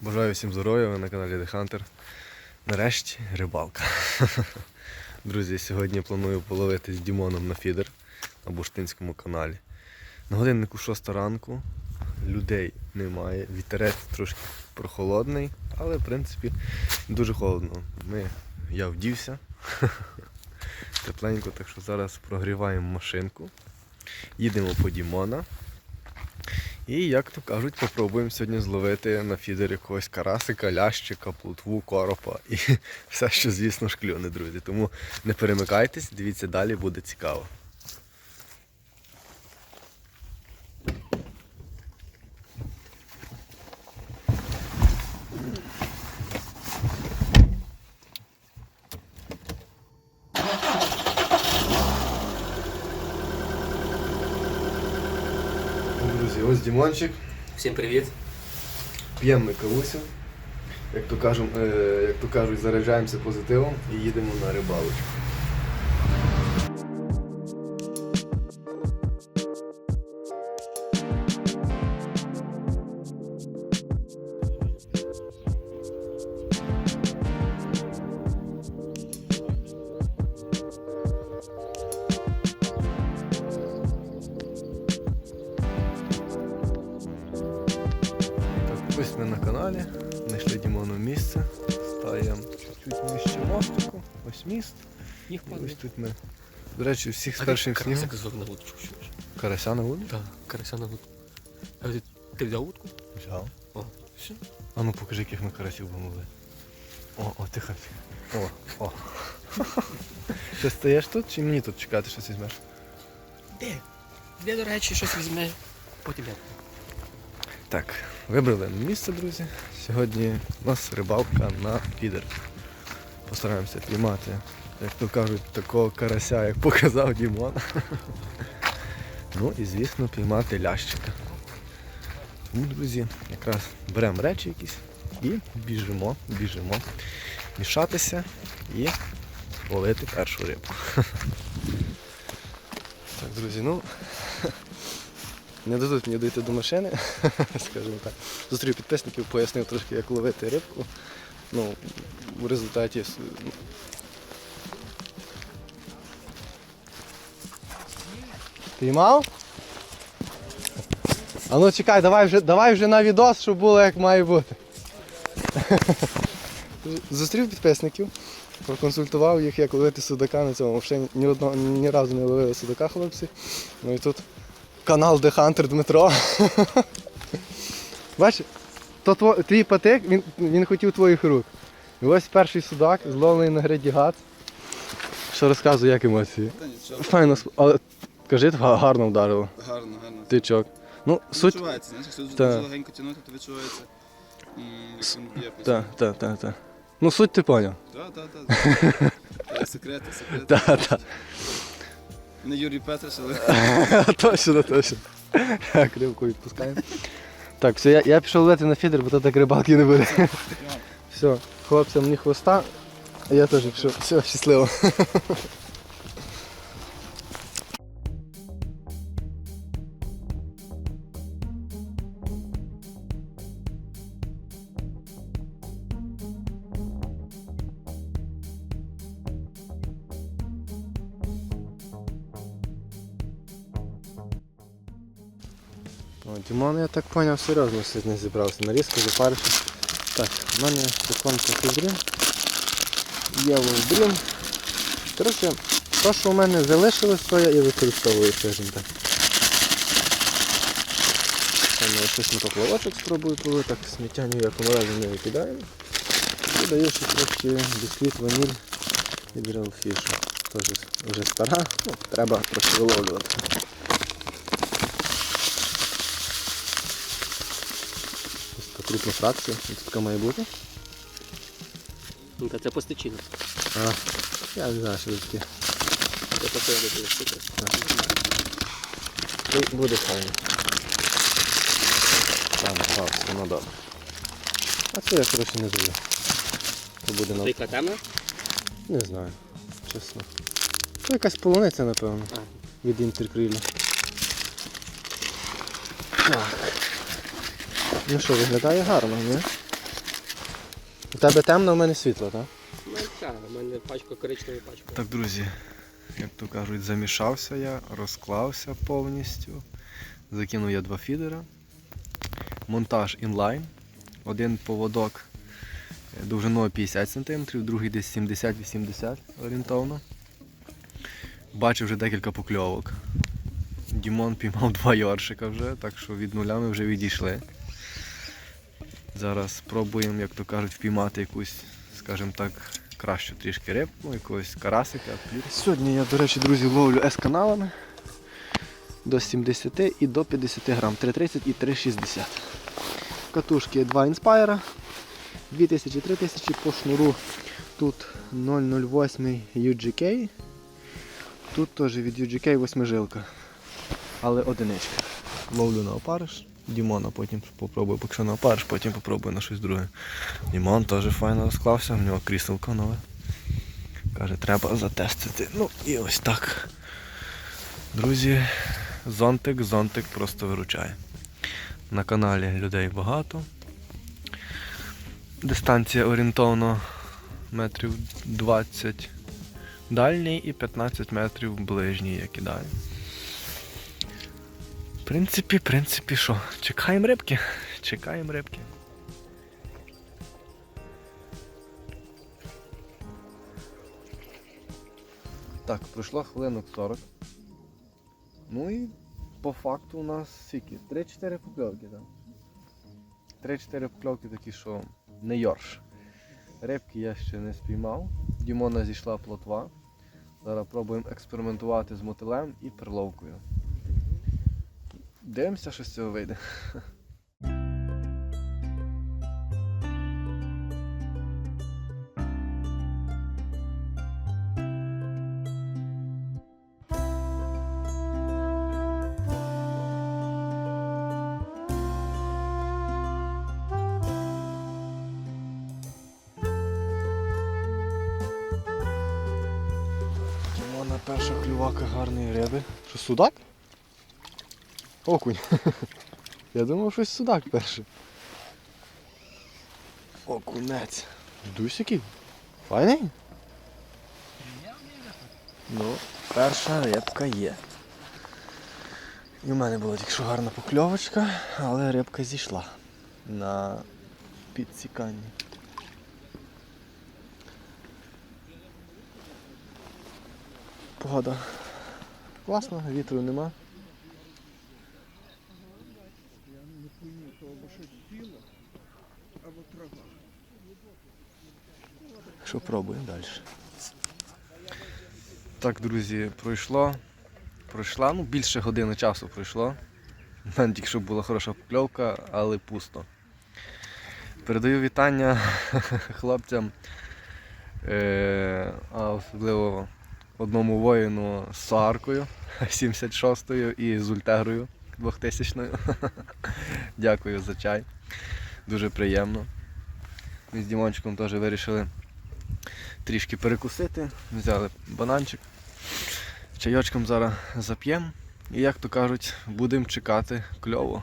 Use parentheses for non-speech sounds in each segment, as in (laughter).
Бажаю всім здоров'я, ви на каналі The Hunter. Нарешті рибалка. (laughs) Друзі, сьогодні планую половити з Дімоном на фідер на Буштинському каналі. На годиннику 6 ранку, людей немає, вітерець трошки прохолодний, але в принципі дуже холодно. Ми, я вдівся (laughs) тепленько, так що зараз прогріваємо машинку. Їдемо по Дімона. І, як то кажуть, попробуємо сьогодні зловити на фідер якогось карасика, лящика, плутву, коропа і (laughs) все, що, звісно, ж клюне, друзі. Тому не перемикайтесь, дивіться далі, буде цікаво. Друзі, ось Дімончик. Всім привіт. П'ємо ми кавусю. Як то, кажем, е, як то кажуть, заряджаємося позитивом і їдемо на рибалочку. Міст. Їх І падає. ось тут ми. До речі, всіх з першим снігом. зловив на вудочку чуєш? Карася на воду? Так, карася на вудку. А ти, ти взяв вудку? Взяв. О, все. А ну покажи, яких ми карасів помогли. О, о, тихо. тихо. О, о. (laughs) Ти стоїш тут чи мені тут чекати, щось візьмеш? Де? Де, до речі, щось візьме. Потім я. Так, вибрали місце, друзі. Сьогодні у нас рибалка на фідер. Постараємося піймати, як то кажуть, такого карася, як показав Дімон. (laughs) Ну і звісно піймати лящика. Тому, друзі, якраз беремо речі якісь і біжимо, біжимо мішатися і ловити першу рибу. (laughs) Так, друзі, ну (laughs) не дадуть мені дійти до машини, скажімо так. Зустрів підписників, пояснив трошки, як ловити рибку. Ну, в результаті. Піймав? А ну чекай, давай вже, давай вже на відос, щоб було як має бути. (laughs) Зустрів підписників, проконсультував їх, як ловити судака на цьому. Ще ні, одного, ні разу не ловили судака, хлопці. Ну і тут канал The Hunter Дмитро. (laughs) Бачиш, то твій патик, він, він хотів твоїх рук. І ось перший судак, зловлений на гриді гад. Що розказує, як емоції? Та нічого, Файно, сп- але кажи, гарно вдарило. гарно, гарно. Тичок. Ну, суть. Відчувається, знаєш, якщо дуже, Та. дуже легенько тягнути, то відчувається, м, як він б'є по Так, так, так, так. Ну суть ти поняв. Так, так, так. Секрети, секрети. Так, так. Не Юрій Петриш, але (laughs) Точно, точно. Так, рибку відпускаємо. Так, все, я, я пішов лети на фідер, бо то так рибалки не буде. (laughs) Все, хлопцям мені хвоста, а я теж пішов. Все, щасливо. (laughs) О, я так зрозумів, серйозно сьогодні зібрався. Нарізку запарився. Так, в мене секундка фібрин. Є ловбрін. Коротше, те, що у мене залишилось, то я і використовую, скажімо так. Там щось на поплавочок спробую полити, так сміття ніякому разі не викидаємо. І даю ще трошки бісквіт, ваніль і дрелфішу. Теж вже стара, ну, треба трошки виловлювати. Така крупна фракція, така має бути. Ну, та це постичина. А, я не знаю, що це таке. Це посередині буде штука. Це буде файно. Там, так, воно добре. А це я, коротше, не зроблю. Це буде на... Це тема? Не знаю, чесно. Це якась полуниця, напевно, А, від інтеркрилю. Так. Ну що, виглядає гарно, не? тебе темно, в мене світло, так? У мене ця, у мене пачка коричневої пачка. Так, друзі, як то кажуть, замішався я, розклався повністю. Закинув я два фідера. Монтаж інлайн. Один поводок довжиною 50 см, другий десь 70-80 орієнтовно. Бачив вже декілька покльовок. Дімон піймав два йоршика вже, так що від нуля ми вже відійшли. Зараз спробуємо, як то кажуть, впіймати якусь, скажімо так, кращу трішки рибку, якогось карасика. Сьогодні я, до речі, друзі, ловлю С-каналами до 70 і до 50 грам, 3,30 і 3,60. Катушки 2 Inspire, 2000-3000 по шнуру. Тут 008 UGK. Тут теж від UGK восьмижилка. Але одиничка. Ловлю на опариш. Дімона потім попробую, поки що на опариш, потім попробую на щось друге. Дімон теж файно розклався, в нього кріселко нове. Каже, треба затестити. Ну і ось так. Друзі, зонтик, зонтик просто виручає. На каналі людей багато. Дистанція орієнтовно метрів 20 дальній і 15 метрів ближній я кидаю. Принципі, принципі, що? Чекаємо рибки. Чекаємо рибки. Так, пройшло хвилинок 40. Ну і по факту у нас скільки? 3-4 покльовки, так. 3-4 покльовки такі, що не йорш. Рибки я ще не спіймав. Дімона зійшла плотва. Зараз пробуємо експериментувати з мотилем і перловкою. Дивимося, що з цього вийде. Перша клювака гарної риби. Що судак? Окунь. (laughs) Я думав, щось судак перший. Окунець. Дусики? Файний? Ну, перша рибка є. І в мене була тільки що гарна покльовочка, але рибка зійшла на підсіканні. Погода класна, вітру нема. Що пробуємо далі. Так, друзі, пройшло. Пройшла, ну більше години часу пройшло. У мене тільки що була хороша покльовка, але пусто. Передаю вітання (laughs) хлопцям, е, а особливо одному воїну з Сааркою 76-ю (laughs) і з Ультегрою 2000-ю. (laughs) Дякую за чай. Дуже приємно. Ми з Дімончиком теж вирішили трішки перекусити. Взяли бананчик. Чайочком зараз зап'ємо. І як то кажуть, будемо чекати кльово.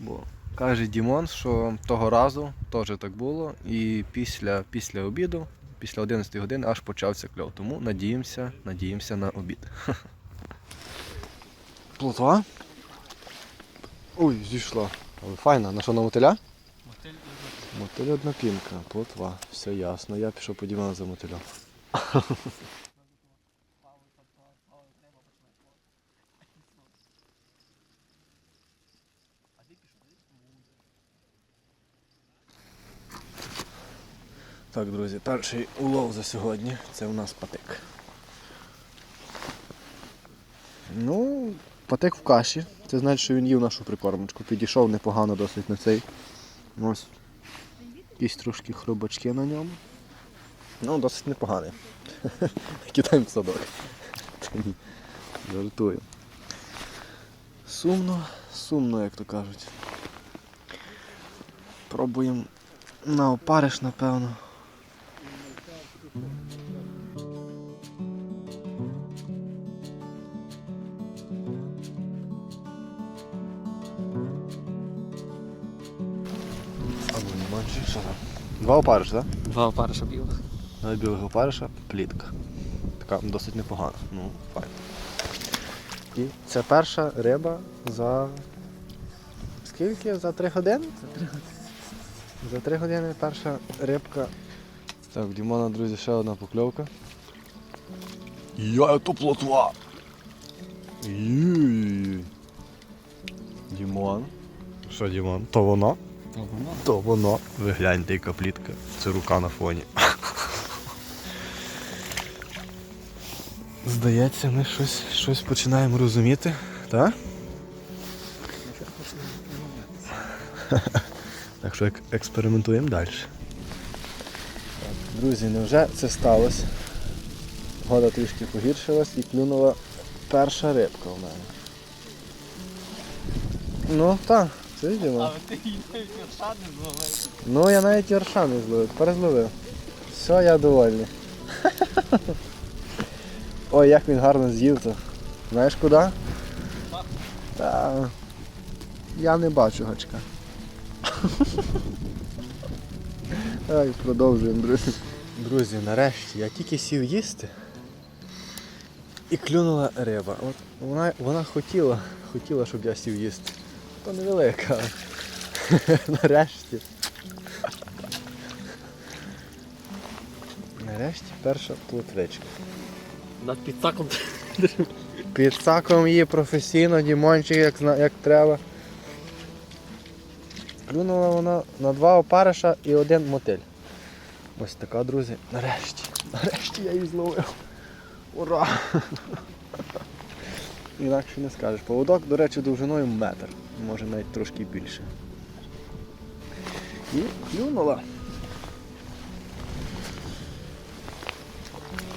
Бо каже Дімон, що того разу теж так було. І після, після обіду, після 11 години аж почався кльов. Тому надіємося, надіємося на обід. Плотва? Ой, зійшла. Файна. На що на мотиля? Мотиль одна пінка, плотва. Все ясно. Я пішов подівав за мотилем. Так, друзі, перший улов за сьогодні це у нас патик. Ну, патик в каші. Це значить, що він їв нашу прикормочку. Підійшов непогано досить на цей. Ось. Якісь трошки хробачки на ньому. Ну, досить непоганий. (laughs) Кидаємо в садок. Жартую. Сумно, сумно, як то кажуть. Пробуємо на опариш, напевно. Або що там. Два опариш, так? Два опариша білих. Два білого опариша, плітка. Така досить непогана. Ну, файно. І це перша риба за. Скільки? За три години? За три години. За три години перша рибка. Так, в Дімона, друзі, ще одна покльовка. Я то плотва! Дімон. Що, Дімон? То воно? То воно. Ви гляньте, яка плітка. Це рука на фоні. Здається, ми щось, щось починаємо розуміти, так? Так що експериментуємо далі. Друзі, невже це сталося? Года трішки погіршилась і клюнула перша рибка у мене. Ну так, це діло. ти її навіть не зловив. Ну я навіть ярша не зловив, тепер зловив. Все, я довольний. (laughs) Ой, як він гарно з'їв то. Знаєш куди? Та я не бачу гачка. (laughs) Ай, продовжуємо, друзі. Друзі, нарешті я тільки сів їсти і клюнула риба. От вона, вона хотіла, хотіла, щоб я сів їсти. То невелика. (laughs) Нарешті. Нарешті перша плотвичка. Над підсаком (laughs) Під саком її професійно, Дімончик, як, як треба. Клюнула вона на два опариша і один мотиль. Ось така, друзі. Нарешті. Нарешті я її зловив. Ура! (laughs) Інакше не скажеш. Поводок, до речі, довжиною метр. Може навіть трошки більше. І клюнула.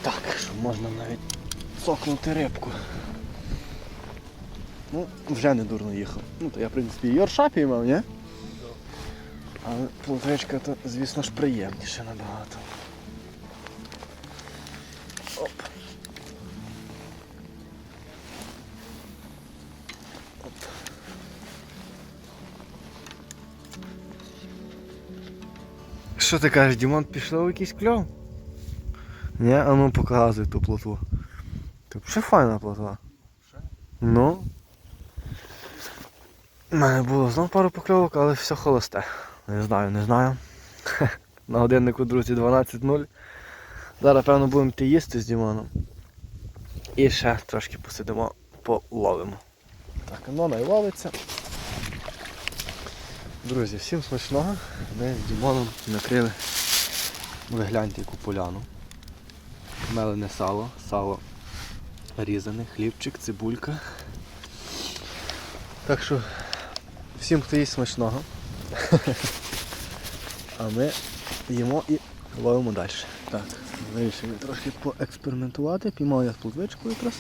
Так, що можна навіть цокнути рибку. Ну, вже не дурно їхав. Ну, то я, в принципі, і Йорша піймав, ні? Але плотвичка то, звісно ж, приємніше набагато. Що ти кажеш, Дімон, пішло в якийсь кльов? Ні, а ну показуй ту плотву. Ти ще файна плотва. Ну. У мене було знов пару покльовок, але все холосте. Не знаю, не знаю. (laughs) На годиннику, друзі, 12.0. Зараз, певно, будемо йти їсти з Дімоном. І ще трошки посидимо, половимо. Так, Анона і ловиться. Друзі, всім смачного. Ми з Дімоном накрили. Ви гляньте яку поляну. Мелене сало, сало різане, хлібчик, цибулька. Так що всім, хто їсть смачного. А ми їмо і ловимо далі. Так, вирішили трошки поекспериментувати, піймав я з плотвичку якраз.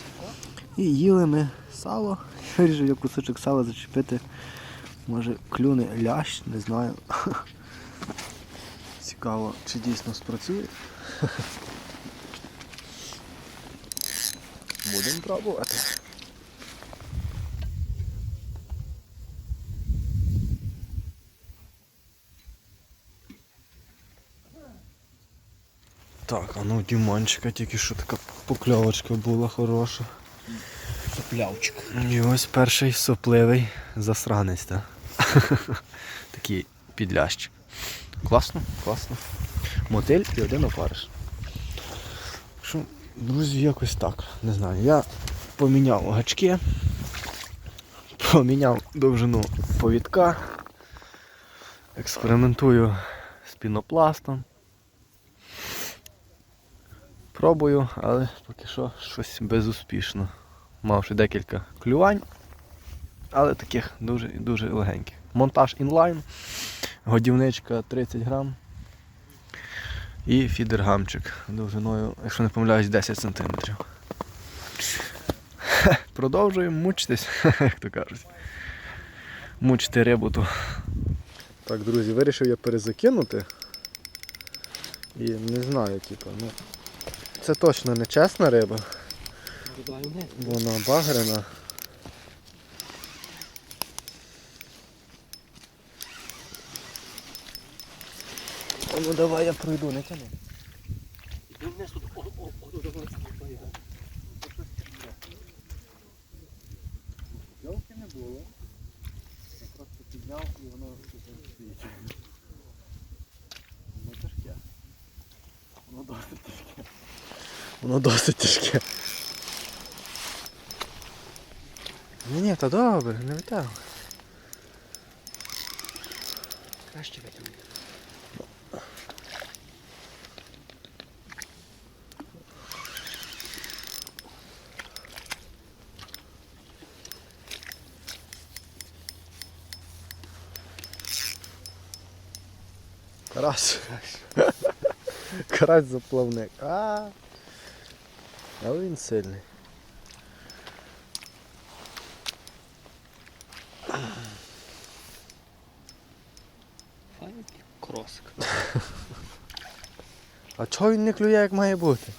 І їли ми сало. (laughs) Вирішив я кусочок сала зачепити. Може клюне лящ, не знаю. Цікаво, чи дійсно спрацює. Будемо пробувати. Так, а ну Дімончика тільки що така покльовочка була хороша. Соплявчик. І ось перший сопливий засранець, так? (laughs) Такий підлящик. Класно, класно. Мотиль і один опариш. Що, друзі, якось так. Не знаю. Я поміняв гачки, поміняв довжину повідка, експериментую з пінопластом. Пробую, але поки що щось безуспішно. Мавши декілька клювань, але таких дуже дуже легеньких. Монтаж інлайн, годівничка 30 грам і фідергамчик довжиною, якщо не помиляюсь, 10 см. Продовжуємо мучитись, (laughs) як то кажуть. Мучити рибу ту. Так, друзі, вирішив я перезакинути. І не знаю, типу, ну. Це точно не чесна риба. Вона багрена. Ну давай я пройду, не тяни. Йолки не було. Я просто підняв і воно тяжке. Воно досить тяжке. Воно досить тяжке. Ні, ні, та добре, не витягуй. Краще витягнути. Карась. Карась заплавник. А. Але він сильний. Файний кросик. Чого він не клює, як має бути?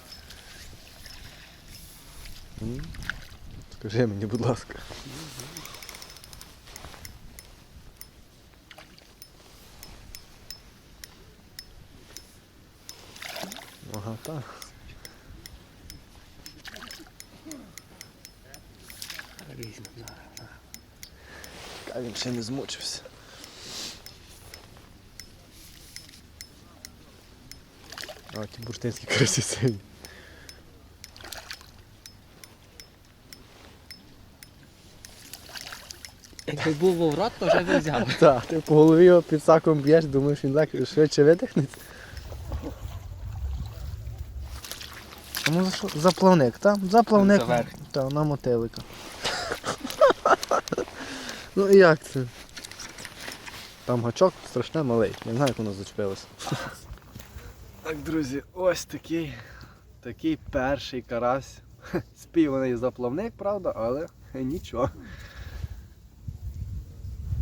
Скажи мені, будь ласка. Ага, так. Зараз. Він ще не змучився. А, ті бурштинські красі сильні. Якби був воврат, то вже би взяв. (laughs) Так, ти по голові його під саком б'єш, думаєш, він легко швидше видихнеться. Ну за що? Заплавник, так? Заплавник. За верхній. Так, на мотилика. (laughs) ну і як це? Там гачок страшне малий. Я не знаю, як воно зачепилося. (laughs) Так, друзі, ось такий, такий перший карась. Співаний заплавник, правда, але нічого.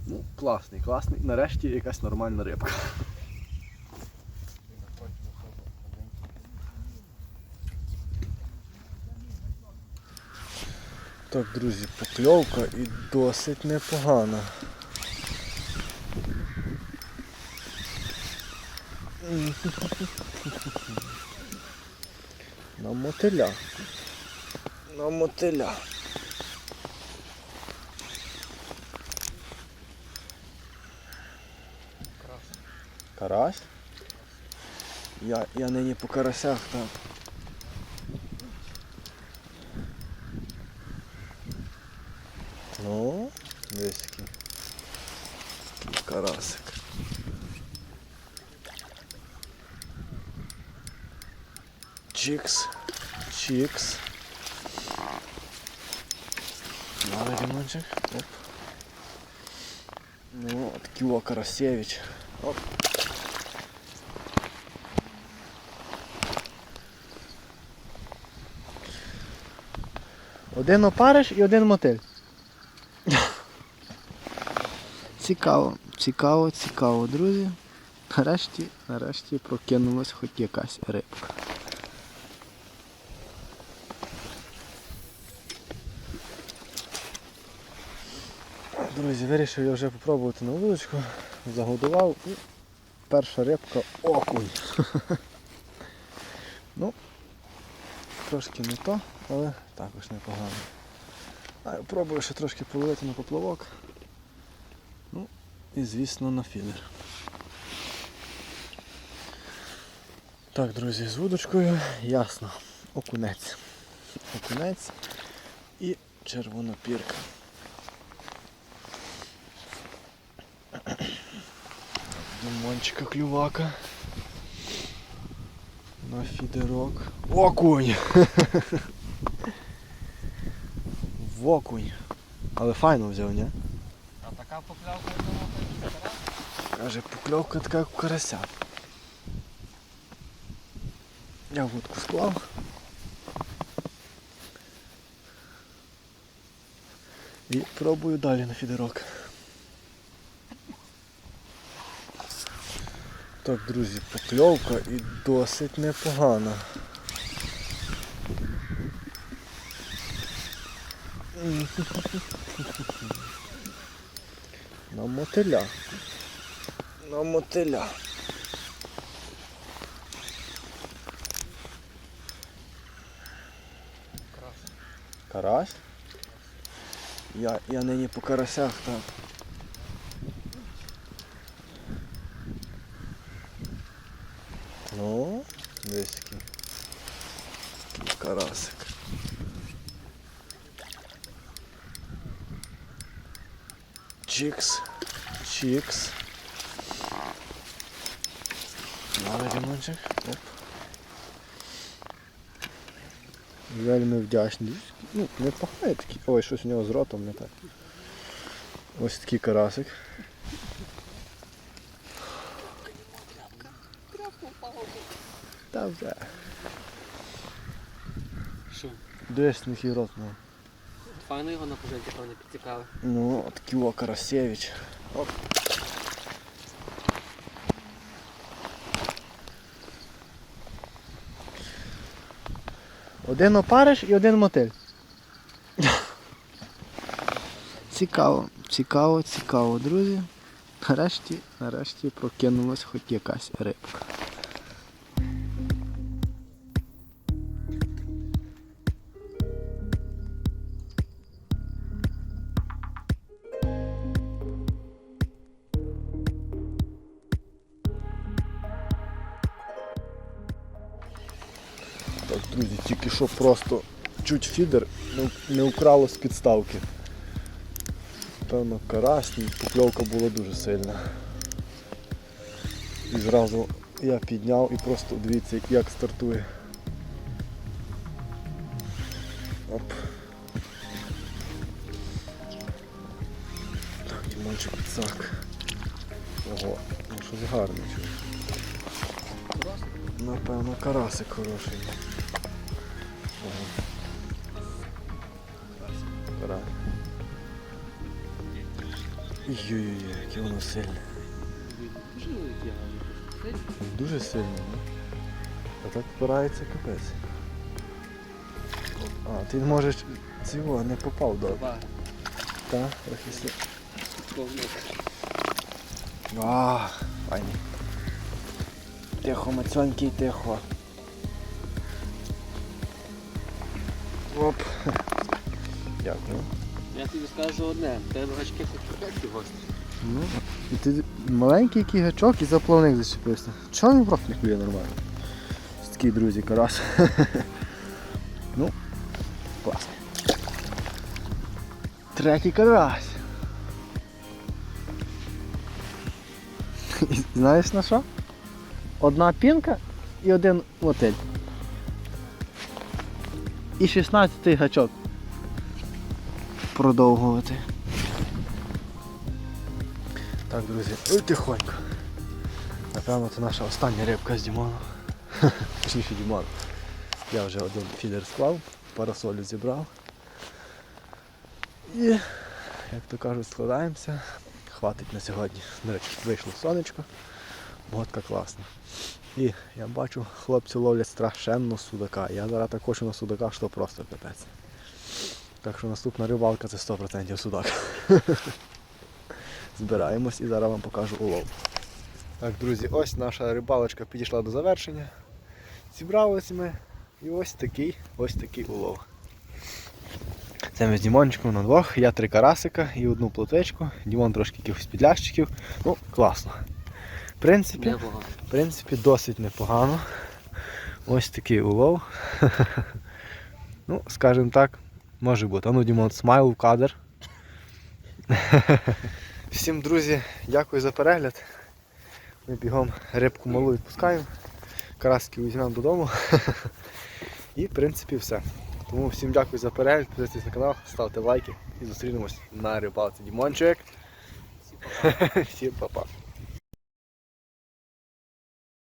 Ну, класний, класний. Нарешті якась нормальна рибка. Так, друзі, покльовка і досить непогана. На мотиля. На мотиля. Карась? Я, я нині по карасях там. Ну, десь який. Такий карасик. Чікс. Чікс. Давай, Димончик. Оп. Ну, от кіло Карасевич. Оп. Один опариш і один мотиль. (laughs) Цікаво, цікаво, цікаво, друзі. Нарешті, нарешті прокинулась хоч якась рибка. Друзі, вирішив я вже попробувати на вуличку, загодував і перша рибка окунь. (laughs) ну, трошки не то, але також непогано. А я пробую ще трошки половити на поплавок. Ну, і звісно на фідер. Так, друзі, з вудочкою ясно. Окунець. Окунець і червонопірка. Димончика клювака. На фідерок. Окунь! (laughs) В окунь. Але файно взяв, ні? А така поклявка Каже, покльовка така як у карася. Я вудку склав. І пробую далі на фідерок. Так, друзі, покльовка і досить непогана. На мотиля. На мотиля. Карась? Я я нині по карасях там. Чікс. Давай, Дімончик. Оп. Вельми вдячний. Ну, не пахає такий. Ой, щось у нього з ротом не так. Ось такий карасик. Та вже. Що? Десь який рот ну. Файно його на пожежі, певно, підтікали. Ну, от такий о, Карасєвич. Оп. Один опариш і один мотиль. Цікаво, цікаво, цікаво, друзі. Нарешті, нарешті прокинулась хоч якась рибка. Друзі, тільки що просто чуть фідер не, украло з підставки. Певно, карась, покльовка була дуже сильна. І зразу я підняв і просто дивіться, як стартує. Оп. Так, Дімончик підсак. Ого, ну щось гарне. чую. Напевно, карасик хороший. Ой-ой-ой, яке воно сильне. Дуже сильно, ну. А так впирається капець. А, ти можеш цього не попав до. Та, трохи си. А, файно. Тихо, мацьонький, тихо. Оп. Дякую. Я тобі скажу одне, тебе гачки хоч гості. Ну, і ти маленький який гачок і за плавник зачепився. Чого він просто не клює нормально? Такий друзі, карась. (laughs) ну, класно. Третій карась. (laughs) Знаєш на що? Одна пінка і один мотель. І 16 гачок. Продовгувати. Так, друзі, ой тихонько. Напевно, це наша остання рибка з Дімоном. (laughs) Точніше Дімон. Я вже один фідер склав, парасолю зібрав. І, як то кажуть, складаємося. Хватить на сьогодні. До речі, вийшло сонечко. Водка класна. І я бачу, хлопці ловлять страшенно судака. Я зараз так хочу на судака, що просто капець. Так що наступна рибалка це 100% судак. (laughs) Збираємось і зараз вам покажу улов. Так, друзі, ось наша рибалочка підійшла до завершення. Зібралися ми і ось такий ось такий улов. Це ми з Дімончиком на двох. Я три карасика і одну плотвичку. Дімон трошки якихось підлящиків. Ну, класно. В принципі, Непогано. в принципі, досить непогано. Ось такий улов. (laughs) ну, скажімо так, може бути. А ну, Дімон, смайл в кадр. (laughs) Всім, друзі, дякую за перегляд. Ми бігом рибку малу відпускаємо, караски візьмемо додому. (laughs) І в принципі все. Тому всім дякую за перегляд, підписуйтесь на канал, ставте лайки і зустрінемось на рибалці. Дімончик. Всім па-па.